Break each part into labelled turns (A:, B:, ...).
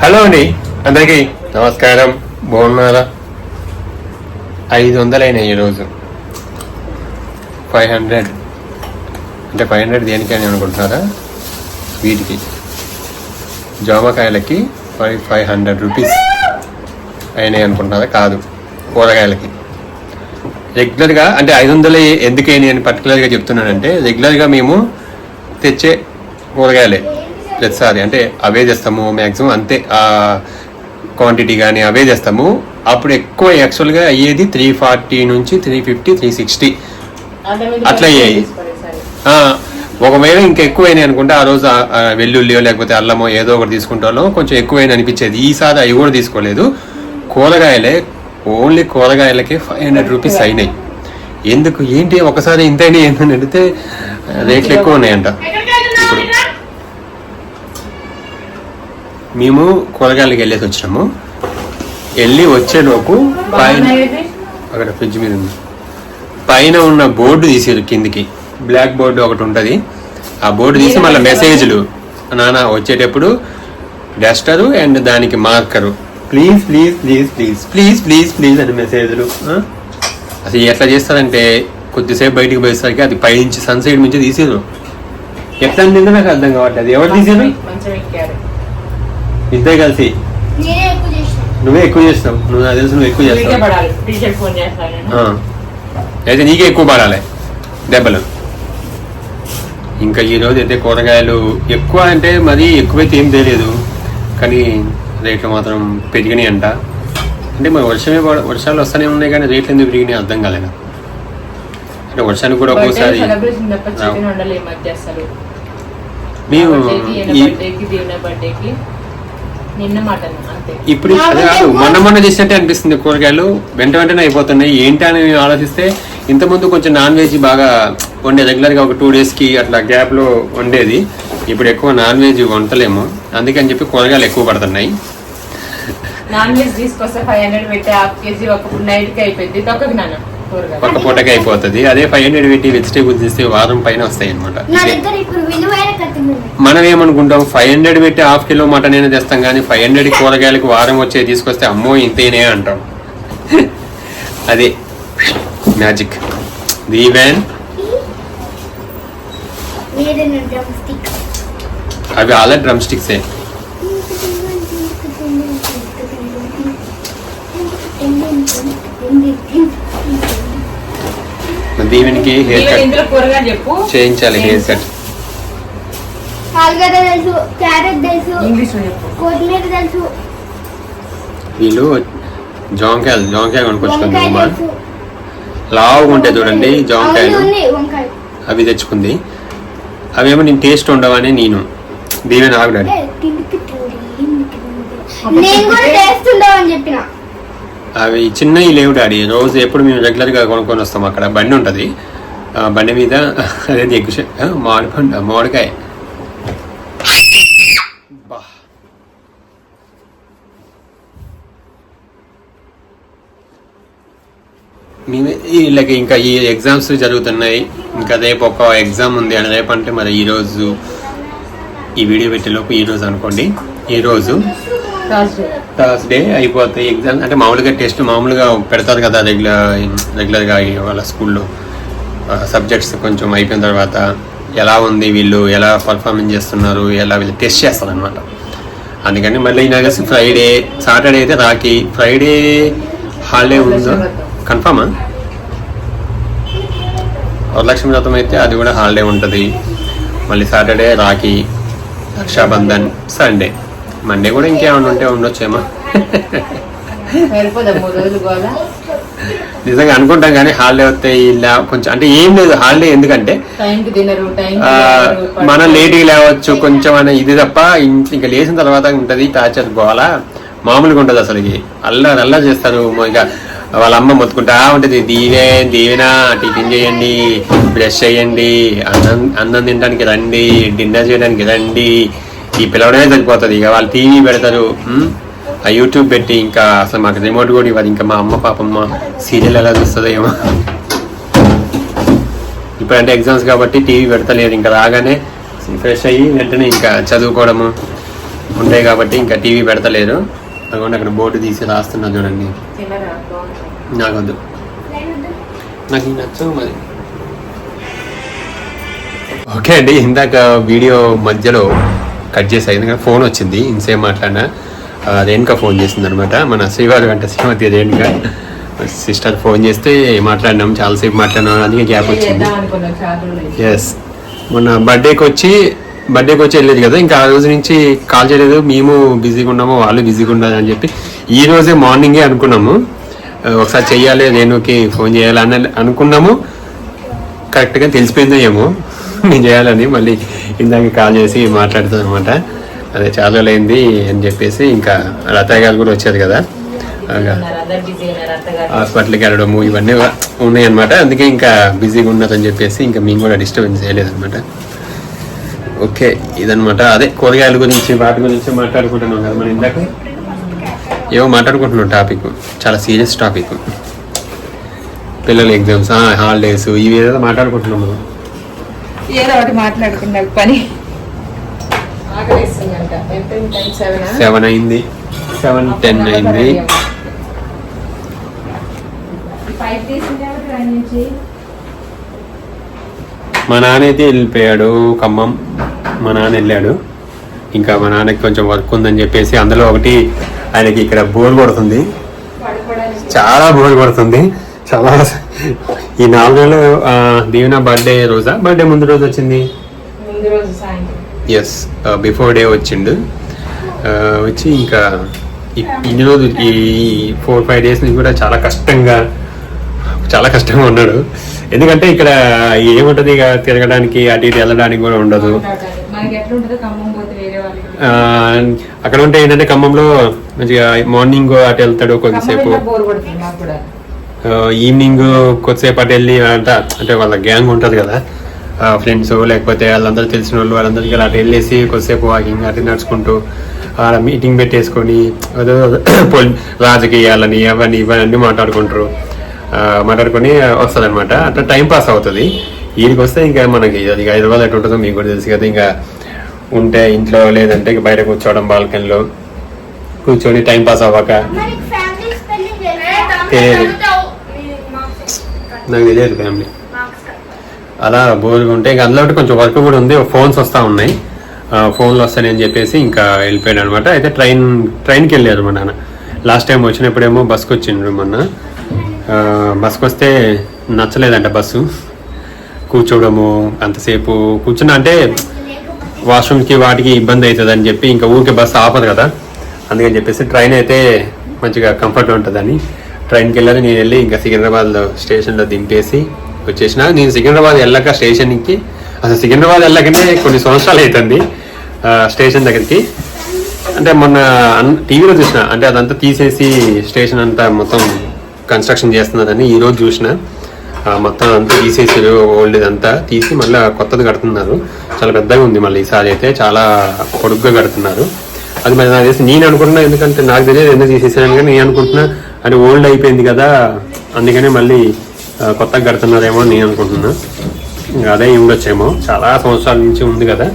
A: Hello అండి అందరికీ నమస్కారం. బాగున్నారా? ఐదు వందలైనాయి ఈరోజు ఫైవ్ హండ్రెడ్. అంటే ఫైవ్ హండ్రెడ్ దేనికని అనుకుంటున్నారా? వీటికి. జామకాయలకి ఫైవ్ ఫైవ్ హండ్రెడ్ రూపీస్ అయినాయి అనుకుంటున్నారా? కాదు కూరగాయలకి. రెగ్యులర్గా అంటే ఐదు వందలు ఎందుకని అని పర్టికులర్గా చెప్తున్నానంటే రెగ్యులర్గా మేము తెచ్చే కూరగాయలే. ప్రతిసారి అంటే అవే తెస్తాము మ్యాక్సిమం అంతే క్వాంటిటీ కానీ అవే తెస్తాము అప్పుడు ఎక్కువ యాక్చువల్గా అయ్యేది త్రీ ఫార్టీ నుంచి త్రీ ఫిఫ్టీ త్రీ సిక్స్టీ అట్లా అయ్యాయి. ఒకవేళ ఇంకా ఎక్కువైనాయి అనుకుంటే ఆ రోజు వెల్లుల్లియో లేకపోతే అల్లమో ఏదో ఒకటి తీసుకుంటాలో కొంచెం ఎక్కువైనా అనిపించేది. ఈసారి అవి కూడా తీసుకోలేదు. కూరగాయలే ఓన్లీ కూరగాయలకే ఫైవ్ హండ్రెడ్ రూపీస్ అయినాయి. ఎందుకు? ఏంటి? ఒకసారి ఇంత అయినాయి ఏంటని అడిగితే రేట్లు ఎక్కువ ఉన్నాయంట. మేము కూరగాయలకి వెళ్ళేసి వచ్చినాము. వెళ్ళి వచ్చేలోపు పైన అక్కడ ఫ్రిడ్జ్ మీద ఉంది. పైన ఉన్న బోర్డు తీసారు కిందికి. బ్లాక్ బోర్డు ఒకటి ఉంటుంది. ఆ బోర్డు తీసి మళ్ళీ మెసేజ్లు. నాన్న వచ్చేటప్పుడు డస్టరు అండ్ దానికి marker. Please please please please please please please అని మెసేజ్లు. అసలు ఎట్లా చేస్తారంటే కొద్దిసేపు బయటికి పోయేసరికి అది పైనుంచి నుంచి సైడ్ నుంచి తీసారు. ఎట్లా నాకు అర్థం కావట్లేదు. ఎవరు తీసారు? ఇద్దరు కలిసి? నువ్వే ఎక్కువ చేస్తావు నువ్వు నాకు తెలుసు నువ్వు ఎక్కువ చేస్తావు. అయితే నీకే ఎక్కువ పడాలి దెబ్బలు. ఇంకా ఈరోజు అయితే కూరగాయలు ఎక్కువ అంటే మరీ ఎక్కువైతే ఏం తెలియదు. కానీ రేట్లు మాత్రం పెరిగినాయి అంట. అంటే మరి వర్షమే వర్షాలు వస్తూనే ఉన్నాయి కానీ రేట్లు ఎందుకు పెరిగినాయి అర్థం కాలేదు? అంటే వర్షానికి కూడా ఒక్కోసారి మేము
B: నిన్న మటన్ అంతే.
A: ఇప్పుడు అది కాదు మొన్న మొన్న చేసినట్టే అనిపిస్తుంది కూరగాయలు. వెంట వెంటనే అయిపోతున్నాయి. ఏంటి అని ఆలోచిస్తే ఇంతకుముందు కొంచెం నాన్ వెజ్ బాగా వండే రెగ్యులర్గా ఒక టూ డేస్కి అట్లా గ్యాప్లో వండేది. ఇప్పుడు ఎక్కువ నాన్ వెజ్ వంటలేము. అందుకని చెప్పి కూరగాయలు ఎక్కువ పడుతున్నాయి.
B: నాన్ వెజ్ తీసుకొస్తే ఫైవ్ హండ్రెడ్ పెట్టి హాఫ్ కేజీ ఒక నైట్కి అయిపోయింది. తొక్కకి నాన్న
A: పక్క పూటకి అయిపోతుంది. అదే ఫైవ్ హండ్రెడ్ పెట్టి వెజిటేబుల్స్ ఇస్తే వారం పైన వస్తాయి అనమాట మనం ఏమనుకుంటాం ఫైవ్ హండ్రెడ్ పెట్టి హాఫ్ కిలో మటన్ అయినా తెస్తాం కానీ ఫైవ్ హండ్రెడ్ కూరగాయలకు వారం వచ్చే తీసుకొస్తే అమ్మో ఇంతేనే అంటాం. అదే మ్యాజిక్. The van.
C: వేరే డ్రమ్ స్టిక్.
A: అవి ఆల్రెడీ డ్రమ్ స్టిక్సే. దీవెనికి హెయిర్ కట్
B: ఇందులో కూరగాయలు చెప్పు.
A: చేయించాలి హెయిర్ కట్
C: ఆలుగడ్డ తెలుసు క్యారెట్ తెలుసు
B: ఇంగ్లీష్ చెప్పు.
C: కొత్తిమీర తెలుసు.
A: వీళ్ళు జాంకాయలు జాంకాయ కొనుక్కొచ్చుకుంది
C: తెలుసు.
A: లావుగా ఉంటాయి చూడండి జాంకాయలు. అవి తెచ్చుకుంది. అవేమో నేను టేస్ట్ ఉండవని నేను. దీవెన
C: తిండి. నేను కూడా టేస్ట్ ఉండవని చెప్పిన.
A: అవి చిన్నవి లేవు డాడీ? రోజు ఎప్పుడు మేము రెగ్యులర్గా కొనుక్కొని వస్తాం అక్కడ. బండి ఉంటుంది. ఆ బండి మీద అదే ఎగ్గు మామిడి పండు మామిడికాయ. మేమే వీళ్ళకి ఇంకా ఈ ఎగ్జామ్స్ జరుగుతున్నాయి. ఇంకా రేపు ఒక ఎగ్జామ్ ఉంది అని రేపు అంటే మరి ఈరోజు ఈ వీడియో పెట్టేలోపు ఈరోజు అనుకోండి. ఈరోజు
B: థర్స్డే
A: అయిపోతాయి. ఎగ్జామ్ అంటే మామూలుగా టెస్ట్ మామూలుగా పెడతారు కదా రెగ్యులర్ రెగ్యులర్గా వాళ్ళ స్కూల్లో. సబ్జెక్ట్స్ కొంచెం అయిపోయిన తర్వాత ఎలా ఉంది వీళ్ళు ఎలా పర్ఫార్మెన్స్ చేస్తున్నారు ఎలా వీళ్ళు టెస్ట్ చేస్తారనమాట అందుకని మళ్ళీ నాకు ఫ్రైడే సాటర్డే అయితే రాకి ఫ్రైడే హాలిడే ఉందో? కన్ఫామా వరలక్ష్మి వ్రతం అయితే అది కూడా హాలిడే ఉంటుంది. మళ్ళీ Saturday Rakhi Raksha Bandhan Sunday Monday కూడా ఇంకేమైనా ఉంటే ఉండొచ్చేమో. నిజంగా అనుకుంటాం కానీ హాలిడే వస్తే ఇలా కొంచెం అంటే ఏం లేదు హాలిడే ఎందుకంటే మనం లేట్గా లేవచ్చు కొంచెం అనే ఇది తప్ప ఇంక- లేచిన తర్వాత ఉంటది టార్చర్ గోల. మామూలుగా ఉంటుంది అసలుకి అల్లరి అల్లరి చేస్తారు ఇక వాళ్ళ అమ్మ మొత్తుకుంటా ఉంటది దీవే దీవెనా టిఫిన్ చేయండి బ్రష్ చేయండి అన్నం అన్నం తినడానికి రండి డిన్నర్ చేయడానికి రండి ఈ పిలవడమే సరిపోతుంది. ఇక వాళ్ళు టీవీ పెడతారు. ఆ యూట్యూబ్ పెట్టి ఇంకా అసలు మాకు రిమోట్ కూడా ఇవ్వదు. ఇంకా మా అమ్మ పాపమ్మ సీరియల్ ఎలా చూస్తుందో ఏమో. ఇప్పుడంటే ఎగ్జామ్స్ కాబట్టి టీవీ పెడతలేదు. ఇంకా రాగానే ఫ్రెష్ అయ్యి వెంటనే ఇంకా చదువుకోవడము ఉంటాయి కాబట్టి ఇంకా టీవీ పెడతలేరు. అదిగోండి అక్కడ బోర్డు తీసి రాస్తున్నా చూడండి.
B: నాకు వద్దు.
A: నాకొద్దు నాకు నచ్చవు మరి. ఓకే అండి ఇందాక వీడియో మధ్యలో కట్ చేసా ఎందుకంటే ఫోన్ వచ్చింది. ఇంతసేపు మాట్లాడినా. రేణుక ఫోన్ చేసింది అనమాట మన శ్రీవారి వెంట శ్రీమతి రేణుక. సిస్టర్ ఫోన్ చేస్తే మాట్లాడినాం. చాలాసేపు మాట్లాడినాం. అందుకే గ్యాప్ వచ్చింది. ఎస్ మొన్న బర్త్డేకి వచ్చి బర్త్డేకి వచ్చి వెళ్ళేది కదా. ఇంకా ఆ రోజు నుంచి కాల్ చేయలేదు. మేము బిజీగా ఉన్నాము. వాళ్ళు బిజీగా ఉన్నారు అని చెప్పి ఈ రోజే మార్నింగే అనుకున్నాము. ఒకసారి చెయ్యాలి. నేనుకి ఫోన్ చేయాలి అని అనుకున్నాము. కరెక్ట్గా తెలిసిపోయిందో ఏమో. చేయాలని మళ్ళీ ఇందాక కాల్ చేసి మాట్లాడుతాను అనమాట అదే చాలా రోజులైంది అని చెప్పేసి ఇంకా లతయ్య గారు కూడా వచ్చారు కదా. హాస్పిటల్కి వెళ్ళడము ఇవన్నీ ఉన్నాయన్నమాట. అందుకే ఇంకా బిజీగా ఉన్నదని చెప్పేసి ఇంకా మేము కూడా డిస్టర్బెన్స్ చేయలేదన్నమాట. ఓకే ఇదన్నమాట. అదే కూరగాయల గురించి వాటి గురించి మాట్లాడుకుంటున్నాం కదా మనం ఇందాక? ఏమో మాట్లాడుకుంటున్నాం టాపిక్. చాలా సీరియస్ టాపిక్. పిల్లల ఎగ్జామ్స్ హాలిడేస్ ఇవి ఏదో మాట్లాడుకుంటున్నాం మనం.
B: ఏదో ఒకటి మాట్లాడుకున్నాక పని. సెవెన్?
A: అయింది. సెవెన్. టెన్ అయింది. మా నాన్న అయితే వెళ్ళిపోయాడు ఖమ్మం. మా నాన్న వెళ్ళాడు. ఇంకా మా నాన్నకి కొంచెం వర్క్ ఉందని చెప్పేసి అందులో ఒకటి ఆయనకి ఇక్కడ బోర్ కొడుతుంది.
B: పడుకోవడానికి.
A: చాలా బోర్ కొడుతుంది. చాలా ఈ నాలుగు నెలలు దీవెన బర్త్డే రోజా? బర్త్డే ముందు రోజు వచ్చింది? ఎస్ బిఫోర్ డే వచ్చిండు. వచ్చి ఇంకా ఇన్ని రోజు ఈ ఫోర్ ఫైవ్ డేస్ నుంచి కూడా చాలా కష్టంగా చాలా కష్టంగా ఉన్నాడు. ఎందుకంటే ఇక్కడ ఏముంటది ఇక తిరగడానికి అటు ఇటు వెళ్ళడానికి కూడా ఉండదు. అక్కడ ఉంటే ఏంటంటే ఖమ్మంలో మంచిగా మార్నింగ్ అటు వెళ్తాడు కొద్దిసేపు. ఈవినింగ్ కొద్దిసేపు అటు వెళ్ళి అంతా అంటే వాళ్ళ గ్యాంగ్ ఉంటుంది కదా ఫ్రెండ్స్ లేకపోతే వాళ్ళందరూ తెలిసిన వాళ్ళు వాళ్ళందరికీ అలా అటు వెళ్ళేసి కొద్దిసేపు వాకింగ్ అటు నడుచుకుంటూ ఆడ మీటింగ్ పెట్టేసుకొని రాజకీయాలని అవన్నీ ఇవన్నీ మాట్లాడుకుంటారు. మాట్లాడుకొని వస్తుంది అనమాట అట్లా టైం పాస్ అవుతుంది. వీడికి వస్తే ఇంకా మనకి అది హైదరాబాద్ ఎటు ఉంటుందో మీకు కూడా తెలుసు కదా ఇంకా ఉంటే ఇంట్లో లేదంటే బయట కూర్చోవడం బాల్కనీలో. కూర్చొని టైం పాస్ అవ్వక తెలియదు. నాకు తెలియదు ఫ్యామిలీ అలా బోర్గా ఉంటే ఇంకా అందులో ఒకటి కొంచెం వర్క్ కూడా ఉంది. ఫోన్స్ వస్తూ ఉన్నాయి. ఫోన్లు వస్తాయని చెప్పేసి ఇంకా వెళ్ళిపోయాడు అనమాట అయితే ట్రైన్ ట్రైన్కి వెళ్ళారు మా నాన్న. లాస్ట్ టైం వచ్చినప్పుడేమో బస్కి వచ్చిండ్రు మొన్న బస్కి వస్తే నచ్చలేదంట బస్సు కూర్చోవడము అంతసేపు కూర్చున్నా అంటే వాష్రూమ్కి వాటికి ఇబ్బంది అవుతుందని చెప్పి ఇంకా ఊరికే బస్సు ఆపదు కదా. అందుకని చెప్పేసి ట్రైన్ అయితే మంచిగా కంఫర్ట్గా ఉంటుందని ట్రైన్కి వెళ్ళాను నేను వెళ్ళి ఇంకా సికింద్రాబాద్లో స్టేషన్లో దింపేసి వచ్చేసిన. నేను సికింద్రాబాద్ వెళ్ళాక స్టేషన్కి అసలు సికింద్రాబాద్ వెళ్ళకనే కొన్ని సంవత్సరాలు అవుతుంది స్టేషన్ దగ్గరికి. అంటే మొన్న టీవీలో చూసిన అంటే అదంతా తీసేసి స్టేషన్ అంతా మొత్తం కన్స్ట్రక్షన్ చేస్తున్నారని ఈ రోజు చూసిన. మొత్తం అంతా తీసేసారు ఓల్డ్ ఇదంతా తీసి మళ్ళీ కొత్తది కడుతున్నారు. చాలా పెద్దగా ఉంది మళ్ళీ ఈసారి అయితే చాలా పొడుగ్గా కడుతున్నారు. అది మరి నాకు తెలిసి నేను అనుకుంటున్నా ఎందుకంటే నాకు తెలియదు ఎందుకు తీసేసాను కానీ నేను అనుకుంటున్నా అంటే ఓల్డ్ అయిపోయింది కదా అందుకనే మళ్ళీ ఆ, కొత్తగా కడుతున్నారేమో నేను అనుకుంటున్నా. అదే ఉండొచ్చేమో. చాలా సంవత్సరాల నుంచి ఉంది కదా.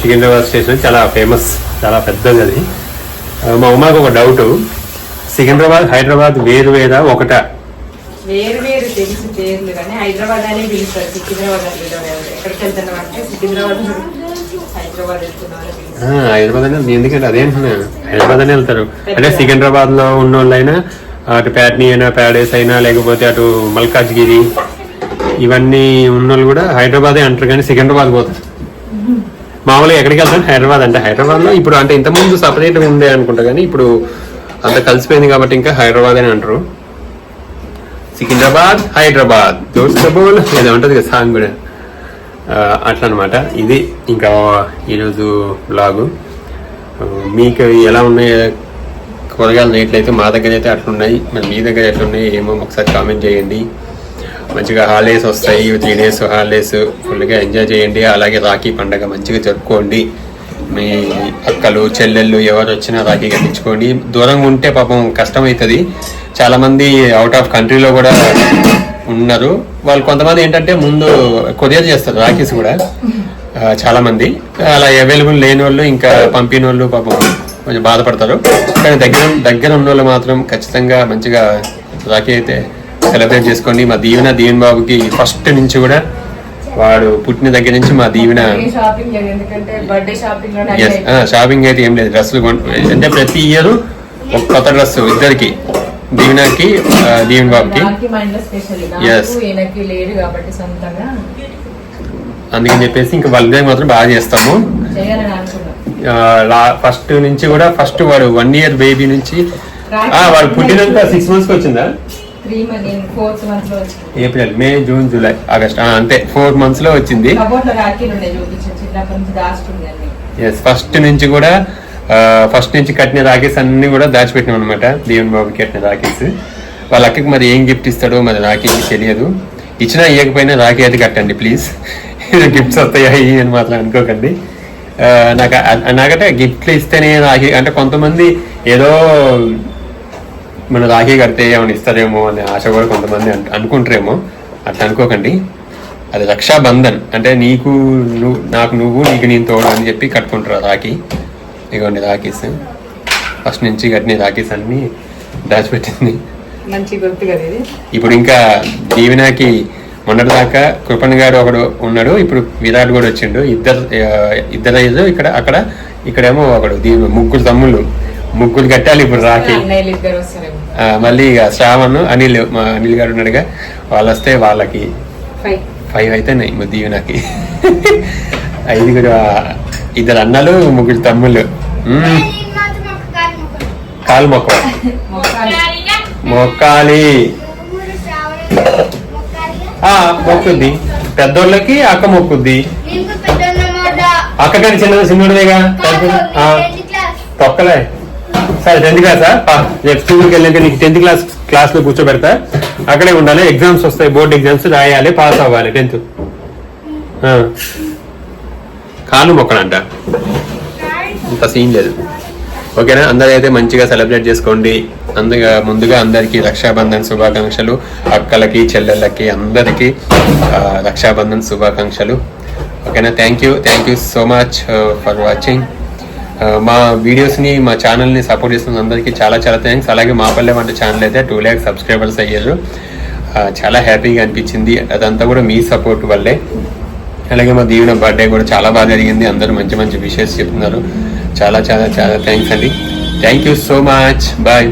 A: సికింద్రాబాద్ స్టేషన్ చాలా ఫేమస్ చాలా పెద్దది అది. మా ఉమాకు ఒక డౌట్. సికింద్రాబాద్ హైదరాబాద్ వేరు వేరా ఒకట?
B: వేరు వేరు తెలుసు పేర్లు కానీ హైదరాబాద్ అనే పిలుస్తారు. సికింద్రాబాద్ ఎక్కడికి వెళ్తున్నాం అంటే సికింద్రాబాద్. హైదరాబాద్ అనే
A: ఎందుకంటే అదే అంటున్నా. హైదరాబాద్ అనే వెళ్తారు. అంటే సికింద్రాబాద్లో ఉన్న వాళ్ళైనా అటు ప్యాట్నీ అయినా ప్యాడేస్ అయినా లేకపోతే అటు మల్కాజ్గిరి ఇవన్నీ ఉన్న వాళ్ళు కూడా హైదరాబాదే అంటారు కానీ సికింద్రాబాద్ పోతారు. మామూలుగా ఎక్కడికి వెళ్తారు? హైదరాబాద్ అంటే హైదరాబాద్లో ఇప్పుడు అంటే ఇంతకుముందు సపరేట్ ఉండే అనుకుంటా కానీ ఇప్పుడు అంత కలిసిపోయింది కాబట్టి ఇంకా హైదరాబాద్ అని అంటారు. సికింద్రాబాద్ హైదరాబాద్. దోస్తబోల్ ఏదో ఉంటుంది కదా సాంగ్ కూడా. ఆ, అట్లా అనమాట ఇది ఇంకా ఈరోజు బ్లాగు. మీకు ఎలా ఉన్నాయి కూరగాయల రేట్లు అయితే మా దగ్గర అయితే అట్లున్నాయి. మరి మీ దగ్గర ఎట్లున్నాయి ఏమో ఒకసారి కామెంట్ చేయండి. మంచిగా హాలిడేస్ వస్తాయి. త్రీ డేస్ హాలిడేస్ ఫుల్గా ఎంజాయ్ చేయండి. అలాగే రాఖీ పండగ మంచిగా జరుపుకోండి. మీ అక్కలు చెల్లెళ్ళు ఎవరు వచ్చినా రాఖీ కట్టించుకోండి. దూరంగా ఉంటే పాపం కష్టమవుతుంది. చాలామంది అవుట్ ఆఫ్ కంట్రీలో కూడా ఉన్నారు. వాళ్ళు కొంతమంది ఏంటంటే ముందు కొరియర్ చేస్తారు రాఖీస్ కూడా. చాలా మంది అలా అవైలబుల్ లేని వాళ్ళు ఇంకా పంపిన వాళ్ళు పాపం కొంచెం బాధపడతారు. కానీ దగ్గర దగ్గర ఉన్న వాళ్ళు మాత్రం ఖచ్చితంగా మంచిగా రాఖీ అయితే సెలబ్రేట్ చేసుకోండి మా దీవెన దీవెన్ బాబుకి ఫస్ట్ నుంచి కూడా వాడు పుట్టిన దగ్గర నుంచి మా దీవెన
B: షాపింగ్
A: అయితే ఏం లేదు. డ్రెస్సులు అంటే ప్రతి ఇయర్ ఒక కొత్త డ్రెస్ ఇద్దరికి. దీవెనకి ఆ, దీవెన్ బాబుకి అందుకని చెప్పేసి ఇంకా వాళ్ళ మాత్రం బాగా చేస్తాము. ఫస్ట్ నుంచి కూడా ఫస్ట్ వాడు వన్ ఇయర్ బేబీ నుంచి వాడు పుట్టినాక సిక్స్ మంత్స్ వచ్చిందా? April May June July August అంతే ఫోర్ మంత్స్లో వచ్చింది ఎస్ ఫస్ట్ నుంచి కూడా ఫస్ట్ నుంచి కట్టిన రాఖీస్ అన్ని కూడా దాచిపెట్టినాం అనమాట దేవుని బాబుకి కట్టిన రాఖీస్. వాళ్ళ అక్కకి మరి ఏం గిఫ్ట్ ఇస్తాడో మరి రాకేకి తెలియదు. ఇచ్చినా ఇవ్వకపోయినా రాఖీ అయితే కట్టండి ప్లీజ్ గిఫ్ట్స్ వస్తాయి అని మాత్రం అనుకోకండి. నాకు నాకంటే గిఫ్ట్లు ఇస్తేనే రాఖీ అంటే కొంతమంది ఏదో మన రాఖీ కడితే ఏమైనా ఇస్తారేమో అనే ఆశ కూడా కొంతమంది అనుకుంటారేమో. అట్లా అనుకోకండి. అది రక్షాబంధన్. అంటే నీకు నువ్వు నాకు నువ్వు నీకు నేను తోడు అని చెప్పి కట్టుకుంటారు రాఖీ. ఇదిగోండి రాఖీస్ ఫస్ట్ నుంచి కట్టిన రాఖీస్ అన్ని దాచిపెట్టింది.
B: మంచి గుర్తు కదా ఇది.
A: ఇప్పుడు ఇంకా దీవెనకి మొన్నటిదాకా కృపణ్ గారు ఒకడు ఉన్నాడు ఇప్పుడు విరాట్ కూడా వచ్చిండు. ఇద్దరు ఇద్దరు ఇక్కడ అక్కడ ఇక్కడేమో ఒకడు దీవెన ముగ్గురు తమ్ముళ్ళు. ముగ్గురు కట్టాలి ఇప్పుడు ఆ, మళ్ళీ ఇక శ్రావణ్ అనిల్ మా అనిల్ గారు ఉన్నాడుగా. వాళ్ళు వస్తే వాళ్ళకి
B: ఫైవ్.
A: అయితే దీవెనకి. ఐదుగురు ఇద్దరు అన్నలు ముగ్గురు తమ్ముళ్ళు.
C: కాలు
A: మొక్క? మొక్కాలి మొక్కుద్ది. పెద్దోళ్ళకి అక్క మొక్కుద్ది. అక్క కానీ చిన్నది
C: క్లాస్.
A: తొక్కలే. సరే టెన్త్ క్లాసా పా, రేపు స్కూల్కి వెళ్ళాక నీకు టెన్త్ క్లాస్ క్లాస్లో కూర్చోబెడతా. అక్కడే ఉండాలి. ఎగ్జామ్స్ వస్తాయి బోర్డ్ ఎగ్జామ్స్ రాయాలి పాస్ అవ్వాలి టెన్త్. కాలు మొక్కడంట. ఇంత సీన్ లేదు. ఓకేనా? అందరూ అయితే మంచిగా సెలబ్రేట్ చేసుకోండి. అందుగా ముందుగా అందరికీ రక్షాబంధన్ శుభాకాంక్షలు. అక్కలకి చెల్లెళ్ళకి అందరికీ రక్షాబంధన్ శుభాకాంక్షలు. ఓకేనా? Thank you thank you so much for watching మా వీడియోస్ని మా ఛానల్ని సపోర్ట్ చేస్తున్న అందరికీ చాలా చాలా థ్యాంక్స్ అలాగే మా పల్లె వంట ఛానల్ అయితే టూ ల్యాక్ సబ్స్క్రైబర్స్ అయ్యారు. చాలా హ్యాపీగా అనిపించింది. అదంతా కూడా మీ సపోర్ట్ వల్లే. అలాగే మా దీవెన బర్త్డే కూడా చాలా బాగా జరిగింది. అందరూ మంచి మంచి విషయస్ చెప్తున్నారు. చాలా చాలా చాలా థ్యాంక్స్ అండి. Thank you so much bye